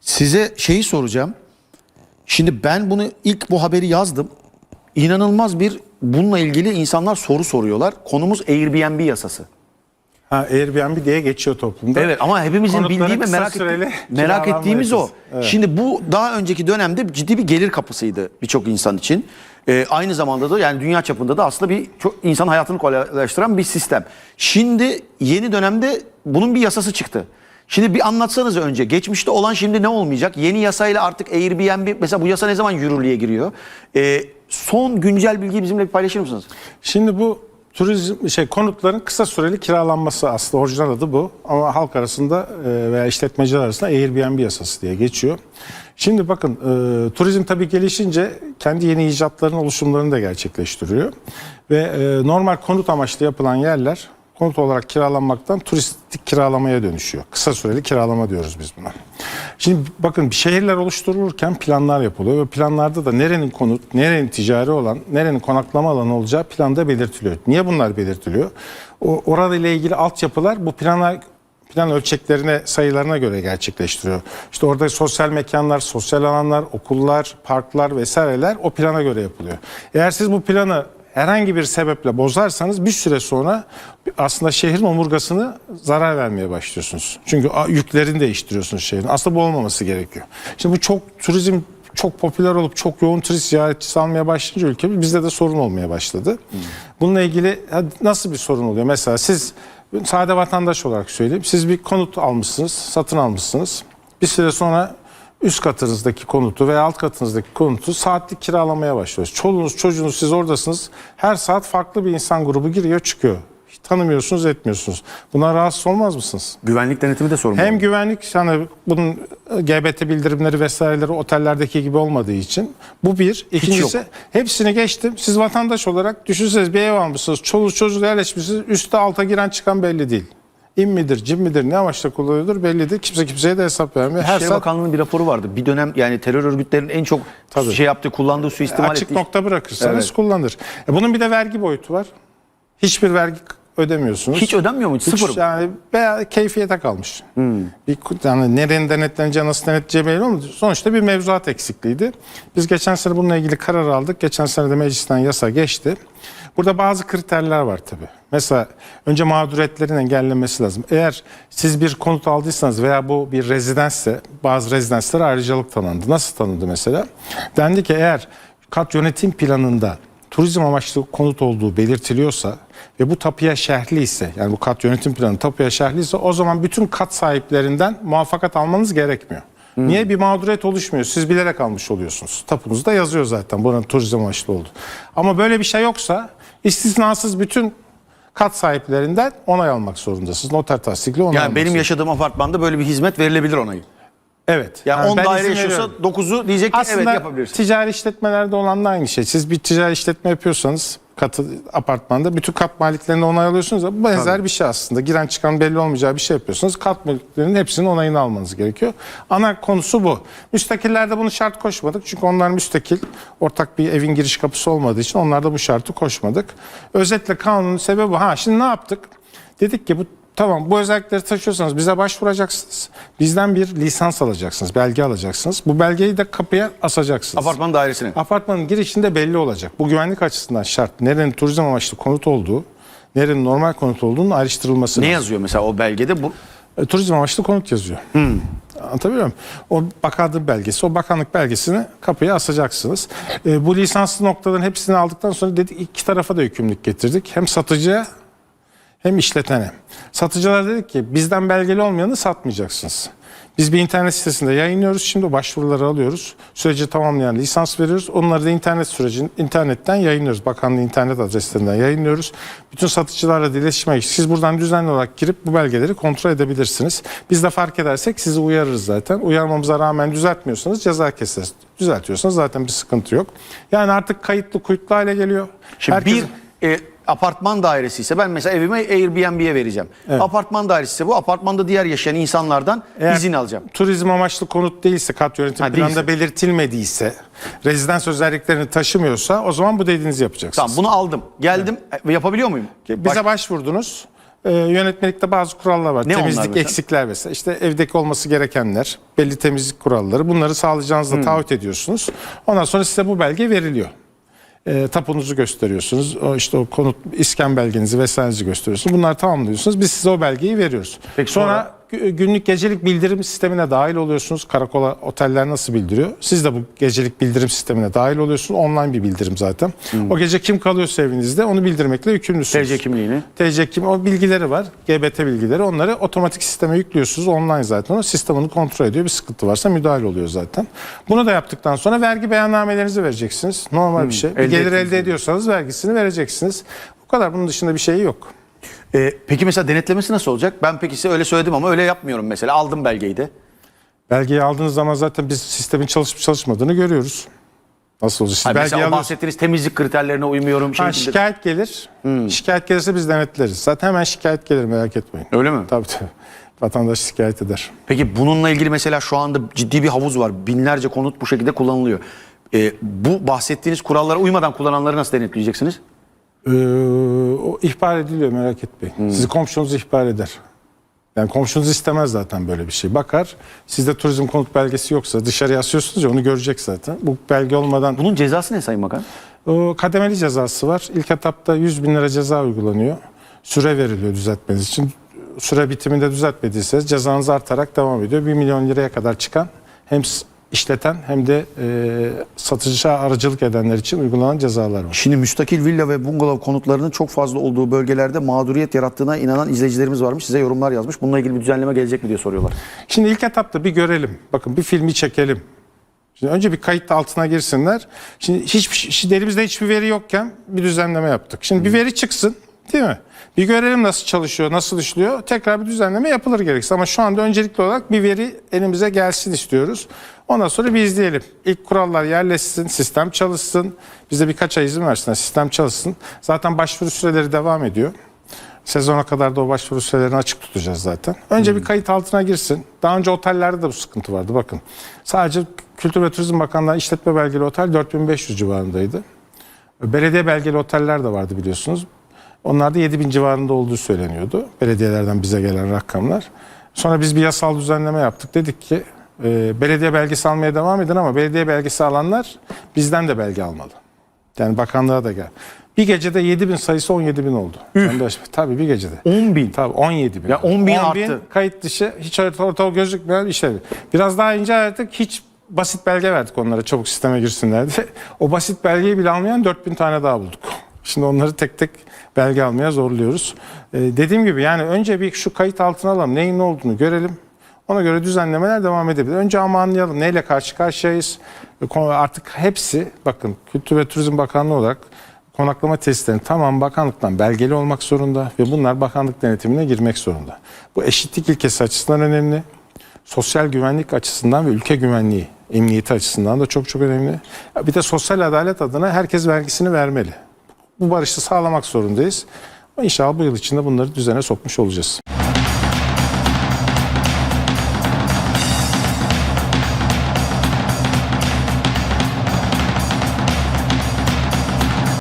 Size şeyi soracağım. Şimdi ben bunu ilk bu haberi yazdım. İnanılmaz bir bununla ilgili insanlar soru soruyorlar. Konumuz Airbnb yasası. Ha, Airbnb diye geçiyor toplumda. Evet ama hepimizin Konutların bildiği ve merak, etti, merak ettiğimiz o. Evet. Şimdi bu daha önceki dönemde ciddi bir gelir kapısıydı birçok insan için. Ee, aynı zamanda da yani dünya çapında da aslında bir çok insan hayatını kolaylaştıran bir sistem. Şimdi yeni dönemde bunun bir yasası çıktı. Şimdi bir anlatsanız önce geçmişte olan şimdi ne olmayacak? Yeni yasayla artık Airbnb mesela bu yasa ne zaman yürürlüğe giriyor? Ee, son güncel bilgiyi bizimle bir paylaşır mısınız? Şimdi bu turizm şey konutların kısa süreli kiralanması aslında orijinal adı bu ama halk arasında e, veya işletmeciler arasında Airbnb yasası diye geçiyor. Şimdi bakın e, turizm tabii gelişince kendi yeni icatların oluşumlarını da gerçekleştiriyor ve e, normal konut amaçlı yapılan yerler konut olarak kiralanmaktan turistik kiralamaya dönüşüyor. Kısa süreli kiralama diyoruz biz buna. Şimdi bakın şehirler oluşturulurken planlar yapılıyor ve planlarda da nerenin konut, nerenin ticari olan, nerenin konaklama alanı olacağı planda belirtiliyor. Niye bunlar belirtiliyor? O, orada ile ilgili altyapılar bu plana plan ölçeklerine, sayılarına göre gerçekleştiriyor. İşte orada sosyal mekanlar, sosyal alanlar, okullar, parklar vesaireler o plana göre yapılıyor. Eğer siz bu planı herhangi bir sebeple bozarsanız bir süre sonra aslında şehrin omurgasını zarar vermeye başlıyorsunuz. Çünkü yüklerini değiştiriyorsunuz şehrin. Aslında bu olmaması gerekiyor. Şimdi bu çok turizm çok popüler olup çok yoğun turist ziyaretçisi almaya başlayınca ülkemiz bizde de sorun olmaya başladı. Bununla ilgili nasıl bir sorun oluyor? Mesela siz sade vatandaş olarak söyleyeyim. Siz bir konut almışsınız, satın almışsınız. Bir süre sonra üst katınızdaki konutu veya alt katınızdaki konutu saatlik kiralamaya başlıyorsunuz. Çoluğunuz, çocuğunuz siz oradasınız. Her saat farklı bir insan grubu giriyor, çıkıyor. Hiç tanımıyorsunuz, etmiyorsunuz. Buna rahatsız olmaz mısınız? Güvenlik denetimi de sorumlu. Hem güvenlik hani bunun GBT bildirimleri vesaireleri otellerdeki gibi olmadığı için bu bir. İkincisi hepsini geçtim. Siz vatandaş olarak düşünseniz bir ev almışsınız. Çoluk çocuk yerleşmişsiniz. Üste alta giren çıkan belli değil. İm midir, cim midir, ne amaçla kullanıyordur belli değil. Kimse kimseye de hesap vermiyor. Her İçişleri saat Bakanlığı'nın bir raporu vardı. Bir dönem yani terör örgütlerinin en çok Tabii. şey yaptığı, kullandığı, suistimal açık ettiği... nokta bırakırsanız Evet. kullanır. E bunun bir de vergi boyutu var. Hiçbir vergi ödemiyorsunuz. Hiç ödenmiyor mu? Hiç Sıfır mı? yani veya keyfiyete kalmış. Bir yani nerenin denetleneceği nasıl denetleyeceği belli olmadı. Sonuçta bir mevzuat eksikliğiydi. Biz geçen sene bununla ilgili karar aldık. Geçen sene de meclisten yasa geçti. Burada bazı kriterler var tabii. Mesela önce mağduriyetlerin engellenmesi lazım. Eğer siz bir konut aldıysanız veya bu bir rezidansse bazı rezidanslara ayrıcalık tanındı. Nasıl tanındı mesela? Dendi ki eğer kat yönetim planında turizm amaçlı konut olduğu belirtiliyorsa ve bu tapuya şerhli ise yani bu kat yönetim planı tapuya şerhli ise o zaman bütün kat sahiplerinden muvaffakat almanız gerekmiyor. Niye bir mağduriyet oluşmuyor? Siz bilerek almış oluyorsunuz. Tapunuzda yazıyor zaten buranın turizm amaçlı oldu. Ama böyle bir şey yoksa istisnasız bütün kat sahiplerinden onay almak zorundasınız. Noter tasdikli onay Yani almak benim zorundasınız. yaşadığım apartmanda böyle bir hizmet verilebilir ona. Evet. Yani 10 ben daire izin yaşıyorsa veriyorum. 9'u diyecek ki Aslında evet yapabilirsin. ticari işletmelerde olan da aynı şey. Siz bir ticari işletme yapıyorsanız katı apartmanda bütün kat maliklerine onay alıyorsunuz. Bu benzer bir şey aslında. Giren çıkan belli olmayacağı bir şey yapıyorsunuz. Kat maliklerinin hepsinin onayını almanız gerekiyor. Ana konusu bu. Müstakillerde bunu şart koşmadık. Çünkü onlar müstakil. Ortak bir evin giriş kapısı olmadığı için onlarda bu şartı koşmadık. Özetle kanunun sebebi bu. Ha şimdi ne yaptık? Dedik ki bu Tamam bu özellikleri taşıyorsanız bize başvuracaksınız. Bizden bir lisans alacaksınız, belge alacaksınız. Bu belgeyi de kapıya asacaksınız. Apartman dairesine. Apartmanın girişinde belli olacak. Bu güvenlik açısından şart. Nerenin turizm amaçlı konut olduğu, nerenin normal konut olduğunun ayrıştırılması Ne lazım. yazıyor mesela o belgede? Bu E, turizm amaçlı konut yazıyor. Anlatabiliyor muyum? O bakanlık belgesi, o bakanlık belgesini kapıya asacaksınız. E, bu lisanslı noktaların hepsini aldıktan sonra dedik iki tarafa da yükümlülük getirdik. Hem satıcıya hem işletene. Satıcılar dedik ki bizden belgeli olmayanı satmayacaksınız. Biz bir internet sitesinde yayınlıyoruz. Şimdi başvuruları alıyoruz. Süreci tamamlayan lisans veriyoruz. Onları da internet sürecin internetten yayınlıyoruz. Bakanlığı internet adreslerinden yayınlıyoruz. Bütün satıcılarla da iletişime. Siz buradan düzenli olarak girip bu belgeleri kontrol edebilirsiniz. Biz de fark edersek sizi uyarırız zaten. Uyarmamıza rağmen düzeltmiyorsanız ceza keseriz. Düzeltiyorsanız zaten bir sıkıntı yok. Yani artık kayıtlı kuyutlu hale geliyor. Şimdi Herkes- bir e, apartman dairesi ise ben mesela evime Airbnb'ye vereceğim. Apartman dairesi ise bu apartmanda diğer yaşayan insanlardan Eğer izin alacağım. Turizm amaçlı konut değilse, kat yönetim Ha, planında değilse. belirtilmediyse, rezidans özelliklerini taşımıyorsa o zaman bu dediğinizi yapacaksınız. Tamam bunu aldım. Geldim. E, Yapabiliyor muyum? Bize Baş- başvurdunuz. e, yönetmelikte bazı kurallar var. Ne Temizlik mesela? eksikler vesaire. İşte evdeki olması gerekenler, belli temizlik kuralları. Bunları sağlayacağınızda Hmm. taahhüt ediyorsunuz. Ondan sonra size bu belge veriliyor. E, tapunuzu gösteriyorsunuz. O işte o konut iskan belgenizi vesairenizi gösteriyorsunuz. Bunları tamamlıyorsunuz. Biz size o belgeyi veriyoruz. Peki sonra, sonra- günlük gecelik bildirim sistemine dahil oluyorsunuz. Karakola oteller nasıl bildiriyor? Siz de bu gecelik bildirim sistemine dahil oluyorsunuz. Online bir bildirim zaten. O gece kim kalıyorsa evinizde onu bildirmekle yükümlüsünüz. TC kimliğini. TC kim o bilgileri var. GBT bilgileri. Onları otomatik sisteme yüklüyorsunuz. Online zaten o. Sistem onu kontrol ediyor. Bir sıkıntı varsa müdahale oluyor zaten. Bunu da yaptıktan sonra vergi beyannamelerinizi vereceksiniz. Normal bir şey. Bir elde gelir elde ediyorsanız vergisini vereceksiniz. Bu kadar. Bunun dışında bir şey yok. Ee, peki mesela denetlemesi nasıl olacak? Ben peki size öyle söyledim ama öyle yapmıyorum mesela. Aldım belgeyi de. Belgeyi aldığınız zaman zaten biz sistemin çalışıp çalışmadığını görüyoruz. Nasıl olacak? Belgeyi mesela o alıyorsunuz. bahsettiğiniz temizlik kriterlerine uymuyorum. Ha, şekilde- şikayet gelir. Şikayet gelirse biz denetleriz. Zaten hemen şikayet gelir merak etmeyin. Öyle mi? Tabii tabii. Vatandaş şikayet eder. Peki bununla ilgili mesela şu anda ciddi bir havuz var. Binlerce konut bu şekilde kullanılıyor. Ee, bu bahsettiğiniz kurallara uymadan kullananları nasıl denetleyeceksiniz? Ee, o ihbar ediliyor merak etmeyin. Sizi komşunuz ihbar eder. Yani komşunuz istemez zaten böyle bir şey. Bakar sizde turizm konut belgesi yoksa dışarıya asıyorsunuz ya onu görecek zaten. Bu belge olmadan Bunun cezası ne Sayın Bakan? kademeli cezası var. İlk etapta 100 bin lira ceza uygulanıyor. Süre veriliyor düzeltmeniz için. Süre bitiminde düzeltmediyseniz cezanız artarak devam ediyor. 1 milyon liraya kadar çıkan hem işleten hem de e, satıcı aracılık edenler için uygulanan cezalar var. Şimdi müstakil villa ve bungalov konutlarının çok fazla olduğu bölgelerde mağduriyet yarattığına inanan izleyicilerimiz varmış. Size yorumlar yazmış. Bununla ilgili bir düzenleme gelecek mi diye soruyorlar. Şimdi ilk etapta bir görelim. Bakın bir filmi çekelim. Şimdi önce bir kayıt altına girsinler. Şimdi hiçbir şey, elimizde hiçbir veri yokken bir düzenleme yaptık. Şimdi bir veri çıksın değil mi? Bir görelim nasıl çalışıyor, nasıl işliyor. Tekrar bir düzenleme yapılır gerekirse. Ama şu anda öncelikli olarak bir veri elimize gelsin istiyoruz. Ondan sonra bir izleyelim. İlk kurallar yerleşsin, sistem çalışsın. Bize birkaç ay izin versinler, sistem çalışsın. Zaten başvuru süreleri devam ediyor. Sezona kadar da o başvuru sürelerini açık tutacağız zaten. Önce bir kayıt altına girsin. Daha önce otellerde de bu sıkıntı vardı bakın. Sadece Kültür ve Turizm Bakanlığı işletme belgeli otel 4500 civarındaydı. Belediye belgeli oteller de vardı biliyorsunuz. Onlar da 7000 civarında olduğu söyleniyordu. Belediyelerden bize gelen rakamlar. Sonra biz bir yasal düzenleme yaptık. Dedik ki e, belediye belgesi almaya devam edin ama belediye belgesi alanlar bizden de belge almalı. Yani bakanlığa da gel. Bir gecede 7 bin sayısı 17 bin oldu. Tabii bir gecede. 10 bin. Tabii 17 bin. Ya 10 bin arttı. kayıt dışı hiç orta, orta gözükmeyen işler. Biraz daha ince ayırdık. Hiç basit belge verdik onlara çabuk sisteme girsinler diye. O basit belgeyi bile almayan 4000 tane daha bulduk. Şimdi onları tek tek belge almaya zorluyoruz. Ee, dediğim gibi yani önce bir şu kayıt altına alalım. Neyin ne olduğunu görelim. Ona göre düzenlemeler devam edebilir. Önce ama anlayalım neyle karşı karşıyayız. Konu- Artık hepsi bakın Kültür ve Turizm Bakanlığı olarak konaklama testlerinin tamam bakanlıktan belgeli olmak zorunda ve bunlar bakanlık denetimine girmek zorunda. Bu eşitlik ilkesi açısından önemli. Sosyal güvenlik açısından ve ülke güvenliği, emniyeti açısından da çok çok önemli. Bir de sosyal adalet adına herkes vergisini vermeli. Bu barışı sağlamak zorundayız. İnşallah bu yıl içinde bunları düzene sokmuş olacağız.